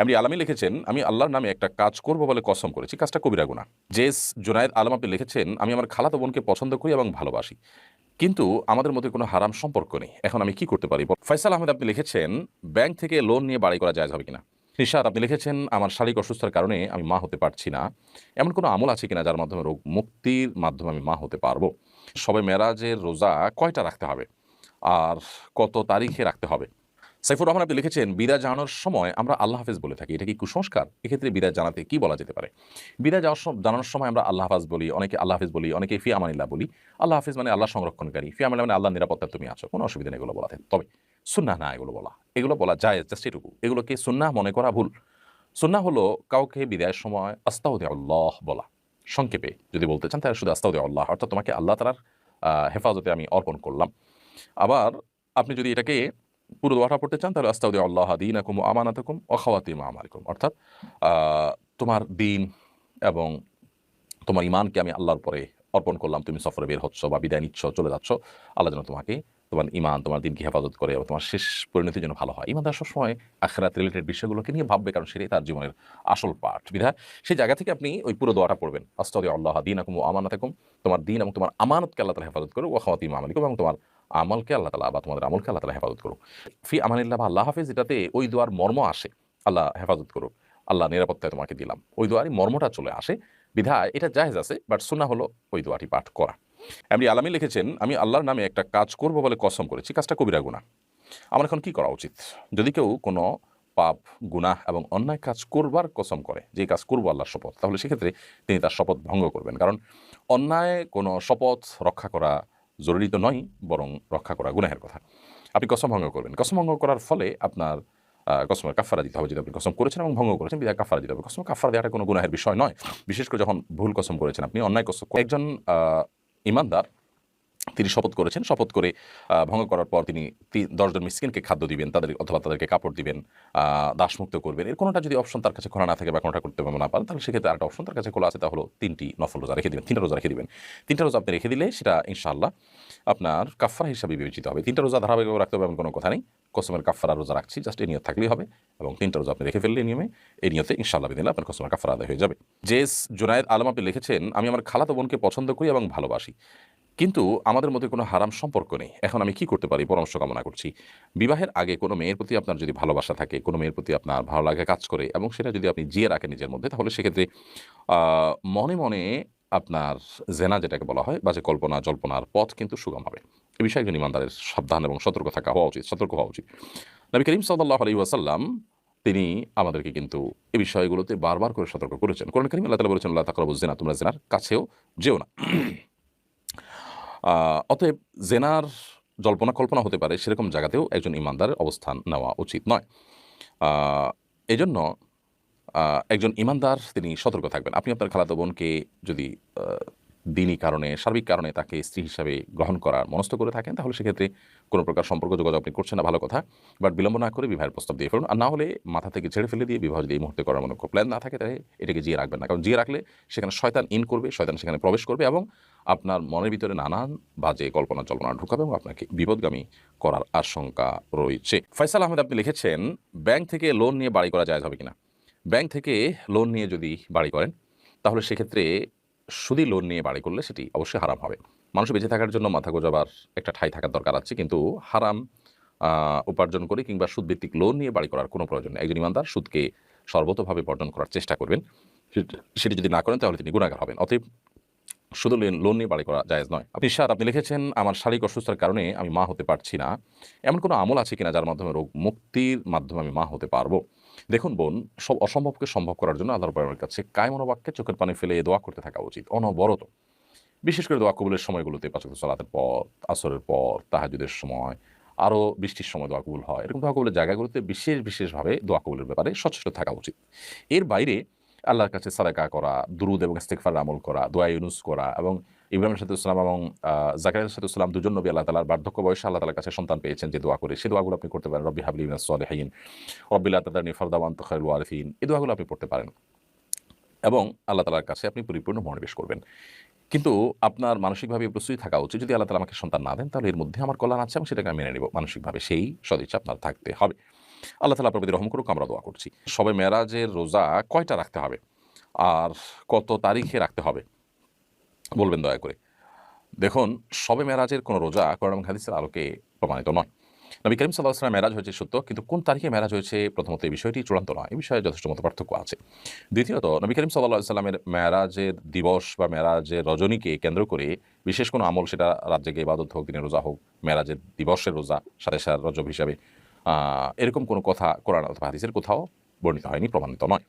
এমনি আলামী লিখেছেন, আমি আল্লাহর নামে একটা কাজ করব বলে কসম করেছি, কাজটা কবিরা গুণা জেস জুনায়েদ আলম আপনি লিখেছেন, আমি আমার খালাতো বোনকে পছন্দ করি এবং ভালোবাসি। কিন্তু আমাদের মধ্যে কোনো হারাম সম্পর্ক নেই। এখন আমি কি করতে পারি ফয়সাল আহমেদ আপনি লিখেছেন, ব্যাংক থেকে লোন নিয়ে বাড়ি করা যায় হবে কিনা? নিশাদ আপনি লিখেছেন, আমার শারীরিক অসুস্থতার কারণে আমি মা হতে পারছি না। এমন কোনো আমল আছে কিনা যার মাধ্যমে রোগ মুক্তির মাধ্যমে আমি মা হতে পারব? সবে মেরাজের রোজা কয়টা রাখতে হবে? আর কত তারিখে রাখতে হবে? সাইফুর রহমান আপনি লিখেছেন, বিদায় জানানোর সময় আমরা আল্লাহ হাফেজ বলে থাকি। এটা কি কুসংস্কার? এক্ষেত্রে বিদায় জানাতে কি বলা যেতে পারে? বিদায় যাওয়ার জানানোর সময় আমরা আল্লাহ হাফাজ বলি, অনেকে আল্লাহ হাফেজ বলি, অনেকে ফি আমানিল্লাহ বলি। আল্লাহ হাফিজ মানে আল্লাহ সংরক্ষণকারী। ফি আমানিল্লাহ মানে আল্লাহ নিরাপত্তা তুমি আছো। কোনো অসুবিধা নেই এগুলো বলাতে তবে সুন্নাহ না, এগুলো বলা। এগুলো বলা যায়, জাস্ট এটুকু। এগুলোকে সুন্নাহ মনে করা ভুল। সুন্নাহ হলো কাউকে বিদায়ের সময় আস্তাউদ্দি আল্লাহ বলা। সংক্ষেপে যদি বলতে চান, তাহলে শুধু আস্তাউদ্দি আল্লাহ অর্থাৎ তোমাকে আল্লাহ তালার হেফাজতে আমি অর্পণ করলাম। আবার আপনি যদি এটাকে পুরো দোয়াটা পড়তে চান, তাহলে আস্তাউদ্দি আল্লাহ দিন আকুম আমানাতকুম অখাওয়াতিম আমালিকুম। অর্থাৎ তোমার দিন এবং তোমার ইমানকে আমি আল্লাহর পরে অর্পণ করলাম। তুমি সফরে বের হচ্ছ বা বিদায় নিচ্ছ, চলে যাচ্ছ, আল্লাহ যেন তোমাকে তোমার ইমান তোমার দিনকে হেফাজত করে এবং তোমার শেষ পরিণতির জন্য ভালো হয়। ইমানদার সবসময় আখেরাত রিলেটেড বিষয়গুলোকে নিয়ে ভাববে, কারণ সেটাই তার জীবনের আসল পাঠ। বিধায়, সেই জায়গা থেকে আপনি ওই পুরো দোয়াটা পড়বেন। আস্তাদি আল্লাহ দিন আকুম আমানত আকুম তোমার দিন এবং তোমার আমানতকে আল্লাহ তালা হেফাজত করো ও খাওয়াতি আমালিকুম এবং তোমার আমলকে আল্লাহ তালা বা তোমাদের আমলকে আল্লাহ তালা হেফাজত করুক। ফি আমানিল্লাহ বা আল্লাহ হাফিজ, এটাতে ওই দোয়ার মর্ম আসে, আল্লাহ হেফাজত করুক। আল্লাহ নিরাপত্তায় তোমাকে দিলাম। ওই দোয়ারই মর্মটা চলে আসে। বিধায় এটা জাহেজ আছে বাট শোনা হলো ওই দোয়াটি পাঠ করা। এমনি আলামী লিখেছেন, আমি আল্লাহর নামে একটা কাজ করব বলে কসম করেছি, কাজটা কবিরা গুণা আমার এখন কি করা উচিত? যদি কেউ কোনো পাপ, গুনাহ এবং অন্যায় কাজ করবার কসম করে, যে কাজ করব আল্লাহর শপথ, তাহলে সেক্ষেত্রে তিনি তার শপথ ভঙ্গ করবেন। কারণ অন্যায় কোনো শপথ রক্ষা করা জরুরি তো নয়, বরং রক্ষা করা গুনাহের কথা। আপনি কসম ভঙ্গ করবেন। কসম ভঙ্গ করার ফলে আপনার কসমের কাফারা দিতে হবে। যদি আপনি কসম করেছেন এবং ভঙ্গ করেছেন বিদায় কাফারা দিতে হবে। কসম কাফারা দেওয়াটা কোনো গুনাহের বিষয় নয়। বিশেষ করে যখন ভুল কসম করেছেন আপনি, অন্যায় কসম একজন ইমানদার তিনি শপথ করেছেন। শপথ করে ভঙ্গ করার পর তিনি দশজন মিসকিনকে খাদ্য দিবেন, তাদের অথবা তাদেরকে কাপড় দিবেন দাসমুক্ত করবেন। এর কোনোটা যদি অপশন তার কাছে খোলা না থাকে বা কোনোটা করতে না পারেন তাহলে সেক্ষেত্রে আরেকটা অপশন তার কাছে খোলা আছে তাহলে তিনটি নফল রোজা রেখে দিবেন, তিনটা রোজা রেখে দেবেন। তিনটা রোজা আপনি রেখে দিলে সেটা ইনশাআল্লাহ আপনার কাফার হিসাবে বিবেচিত হবে। তিনটা রোজা ধারাবাহিক রাখতে হবে এমন কোনো কথা নেই। কসমের কাফারা রোজা রাখছি জাস্ট এই নিয়ত থাকলেই হবে এবং তিনটা রোজা আপনি রেখে ফেললে নিয়মে এই নিয়তে ইনশাআল্লাহ দিলে আপনার কসমের কাফারা আদায় হয়ে যাবে। জেস জুনায়েদ আলম আপনি লিখেছেন, আমি আমার খালাতো বোনকে পছন্দ করি এবং ভালোবাসি। কিন্তু আমাদের মধ্যে কোনো হারাম সম্পর্ক নেই। এখন আমি কি করতে পারি? পরামর্শ কামনা করছি। বিবাহের আগে কোনো মেয়ের প্রতি আপনার যদি ভালোবাসা থাকে, কোনো মেয়ের প্রতি আপনার ভালো লাগা কাজ করে এবং সেটা যদি আপনি জিয়ে রাখেন নিজের মধ্যে, তাহলে সেক্ষেত্রে মনে মনে আপনার জেনা যেটাকে বলা হয় বা যে কল্পনা জল্পনার পথ কিন্তু সুগম হবে। এ বিষয়ে একজন ইমানদারের সাবধান এবং সতর্ক থাকা হওয়া উচিত, সতর্ক হওয়া উচিত। নবী করিম সাল্লাহ আলী ওয়াসাল্লাম, তিনি আমাদেরকে কিন্তু এই বিষয়গুলোতে বারবার করে সতর্ক করেছেন। কোরআন করিম আল্লাহ তালা বলেছেন আল্লাহ তাকরবু জেনা তোমরা জেনার কাছেও যেও না। অতএব জেনার জল্পনা কল্পনা হতে পারে, সেরকম জায়গাতেও একজন ইমানদারের অবস্থান নেওয়া উচিত নয়। এজন্য একজন ইমানদার তিনি সতর্ক থাকবেন। আপনি আপনার খালাতো বোনকে যদি দিনই কারণে, সার্বিক কারণে তাকে স্ত্রী হিসাবে গ্রহণ করার মনস্থ করে থাকেন, তাহলে সেক্ষেত্রে কোনো প্রকার সম্পর্ক যোগাযোগ আপনি করছেন না, ভালো কথা। বাট বিলম্ব না করে বিবাহের প্রস্তাব দিয়ে ফেলুন। আর না হলে মাথা থেকে ছেড়ে ফেলে দিয়ে বিবাহ যদি এই মুহূর্তে করার মনে প্ল্যান না থাকে, তাহলে এটাকে জিয়ে রাখবেন না। কারণ জিয়ে রাখলে সেখানে শয়তান ইন করবে, শয়তান সেখানে প্রবেশ করবে এবং আপনার মনের ভিতরে নানান বাজে কল্পনা জল্পনা ঢুকাবে এবং আপনাকে বিপদগামী করার আশঙ্কা রয়েছে। ফয়সাল আহমেদ, আপনি লিখেছেন, ব্যাংক থেকে লোন নিয়ে বাড়ি করা যায় হবে কিনা? ব্যাংক থেকে লোন নিয়ে যদি বাড়ি করেন, তাহলে সেক্ষেত্রে সুদি লোন নিয়ে বাড়ি করলে সেটি অবশ্যই হারাম হবে। মানুষ বেঁচে থাকার জন্য মাথা গোজাবার একটা ঠাই থাকার দরকার আছে, কিন্তু হারাম উপার্জন করে কিংবা সুদভিত্তিক লোন নিয়ে বাড়ি করার কোনো প্রয়োজন নেই। একজন ইমানদার সুদকে সর্বতভাবে বর্জন করার চেষ্টা করবেন। সেটি যদি না করেন তাহলে তিনি গুণাগার হবেন। অতএব শুধু লোন- নিয়ে বাড়ি করা জায়েজ নয়। আপনি স্যার, আপনি লিখেছেন, আমার শারীরিক অসুস্থতার কারণে আমি মা হতে পারছি না। এমন কোনো আমল আছে কিনা যার মাধ্যমে রোগ মুক্তির মাধ্যমে আমি মা হতে পারব? দেখুন বোন, সব অসম্ভবকে সম্ভব করার জন্য আল্লাহর পরিবারের কাছে কায় মনোবাক্যে চোখের পানি ফেলে দোয়া করতে থাকা উচিত, অনবরত। বিশেষ করে দোয়া কবুলের সময়গুলোতে পাচক সালাতের পর, আসরের পর তাহাজুদের সময়, আরও বৃষ্টির সময় দোয়া কবুল হয়। এরকম দোয়া কবুলের জায়গাগুলোতে বিশেষ, বিশেষভাবে দোয়া কবুলের ব্যাপারে সচেষ্ট থাকা উচিত। এর বাইরে আল্লাহর কাছে সাদাকা করা, দুরুদ এবং ইস্তেকফার আমল করা, দোয়া ইউনুস করা এবং ইব্রাহিম সাদুসলাম এবং জাকারিয়া সাদুসলাম দুজন নবী আল্লাহ তালার বার্ধক্য বয়সে আল্লাহ তালার কাছে সন্তান পেয়েছেন যে দোয়া করে সে দোয়াগুলো আপনি করতে পারেন, রব্বি হাবলি মিনাস সালিহিন রব্বিল্লা তাদানি ফরদাওয়ান তখারুল ওয়ারিফিন এই দোয়াগুলো আপনি পড়তে পারেন। এবং আল্লাহ তালার কাছে আপনি পরিপূর্ণ মনোনিবেশ করবেন। কিন্তু আপনার মানসিকভাবে প্রস্তুতি থাকা উচিত। যদি আল্লাহ তালা আমাকে সন্তান না দেন, তাহলে এর মধ্যে আমার কল্যাণ আছে এবং সেটাকে আমি মেনে নেব। মানসিকভাবে সেই সদিচ্ছা আপনার থাকতে হবে। আল্লাহ তালা আপনার প্রতি রহম করুক, আমরা দোয়া করছি। সবে মেরাজের রোজা কয়টা রাখতে হবে? আর কত তারিখে রাখতে হবে? বলবেন দয়া করে। দেখুন, সবে মেরাজের কোনো রোজা কোরআন হাদিসের আলোকে প্রমাণিত নয়। নবী করিম সাল্লাহ আসলাম মেরাজ হয়েছে সত্য, কিন্তু কোন তারিখে মেরাজ হয়েছে প্রথমত এই বিষয়টি চূড়ান্ত নয়, এই বিষয়ে যথেষ্ট মতো পার্থক্য আছে। দ্বিতীয়ত, নবী করিম সাল্লাহ সাল্লামের মেরাজের দিবস বা মেরাজের রজনীকে কেন্দ্র করে বিশেষ কোনো আমল সেটা রাত জেগে ইবাদত হোক, দিনের রোজা হোক, মেরাজের দিবসের রোজা সাড়ে সার রজব হিসাবে এরকম কোনো কথা কোরআন অথবা হাদিসের কোথাও বর্ণিত হয়নি, প্রমাণিত নয়।